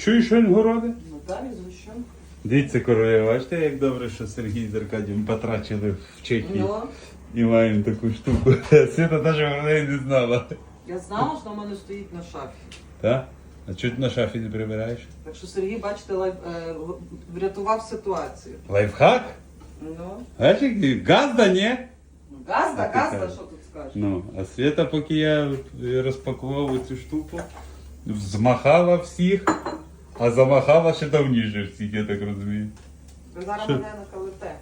Чуєш, що він городи? Наталі Згущенко. Дивіться, королева, бачите, як добре, що Сергій з Аркадієм потрачили в Чехії. Ну, І маємо таку штуку. Світа теж про неї не знала. я знала, що в мене стоїть на шафі. Так? А чого ти на шафі не прибираєш? Так що Сергій, бачите, лайф, е, врятував ситуацію. Лайфхак? Ну, Знаєш, який? газда, ні? газда, А ти газда, кажеш. що тут скажеш? Ну, а Свята, поки я розпакував цю штуку, взмахала всіх, а замахала ще давніше всіх, я так розумію. Зараз Що? мене накалите.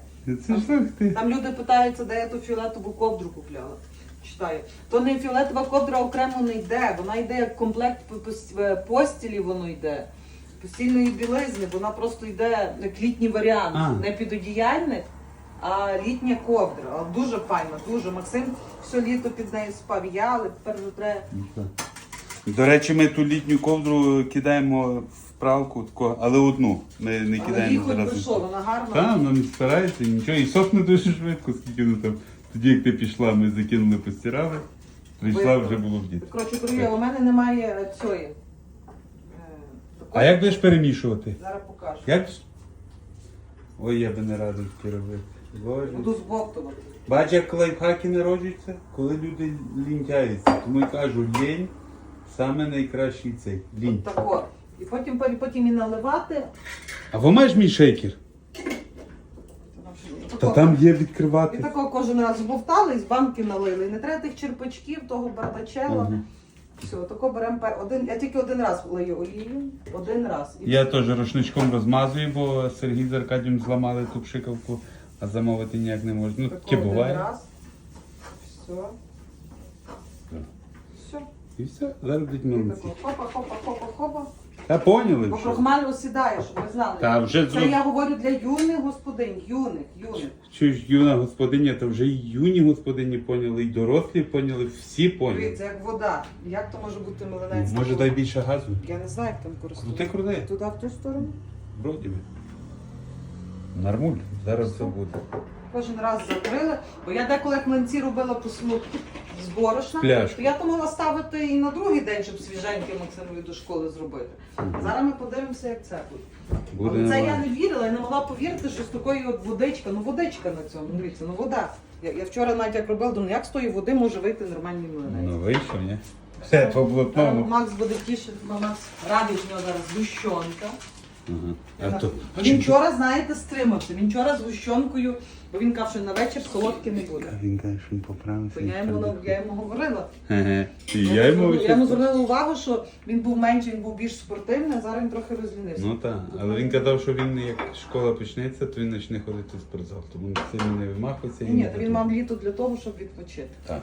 Це ж ти. Там люди питаються, де я ту фіолетову ковдру купляла. Читаю. То не фіолетова ковдра окремо не йде, вона йде як комплект по- по- постілі, воно йде. Постільної білизни, вона просто йде як літній варіант. А. Не підодіяльник, а літня ковдра. А Дуже файна, дуже. Максим все літо під нею спав. Я, але тепер вже треба. До речі, ми ту літню ковдру кидаємо в пралку, тако, але одну. Ми не кидаємо би зараз. що, вона гарна. Так, вона не старається, нічого. І сохне дуже швидко, скільки ну там. Тоді, як ти пішла, ми закинули, постирали. Прийшла, вже було в діти. Коротше, Корія, у мене немає цієї. е, А такої. як будеш перемішувати? Зараз покажу. Як? ж? Ой, я би не радив таке робити. Боже. Буду збовтувати. Бач, як лайфхаки народжуються, коли люди лінтяються. Тому й кажу, лінь саме найкращий цей. Лінь. Тако. І потім, потім і наливати. А ви маєш мій шейкер? Та там є І відкривати. тако кожен раз збовтали і з банки налили. Не треба тих черпачків, того бардачела. Мгм. Все, тако беремо пер- один. Я тільки один раз лию олію. Один раз. І Я теж рушничком розмазую, бо Сергій з Аркадієм зламали ту пшикавку, а замовити ніяк не можна. Ну, таке один буває. раз. Все. Все. І все, зараз будуть І хопа, хопа, хопа, хопа. Та поняли Бо вже. крохмаль осідає, щоб ви знали. Та вже Це зроб... я говорю для юних господин, юних, юних. Чуєш, юна господиня, то вже і юні господині поняли, і дорослі поняли, всі поняли. Дивіться, як вода. Як то може бути милинець? Може дай більше газу? Я не знаю, як там користуватися. Крути, крути. Туди, в ту сторону. Вроді би. Нормуль, зараз все буде. Кожен раз закрили. Бо я деколи як млинці робила по смуг з борошна, Пляшку. то я то могла ставити і на другий день, щоб свіженьке Максимові до школи зробити. Зараз ми подивимося, як це буде. Буде Але це я не вірила, я не могла повірити, що з такої от водичка, ну водичка на цьому, дивіться, ну вода. Я, я вчора навіть як робила, думаю, як з тої води може вийти нормальний млинець. Ну вийшов, ні? Все, по блатному. Макс буде тішити, Макс радий, в нього зараз гущонка. Ага. А то... Він вчора, знаєте, стримався. Він вчора з гущонкою, бо він казав, що на вечір солодке не буде. Він каже, що він поправився. То я йому, я йому говорила. Ага. І я йому... я йому звернула увагу, що він був менший, він був більш спортивний, а зараз він трохи розлінився. Ну так, але він казав, що він як школа почнеться, то він почне ходити в спортзал. Тому сильно не вимахується. і Ні, не то він мав літо для того, щоб відпочити. Так.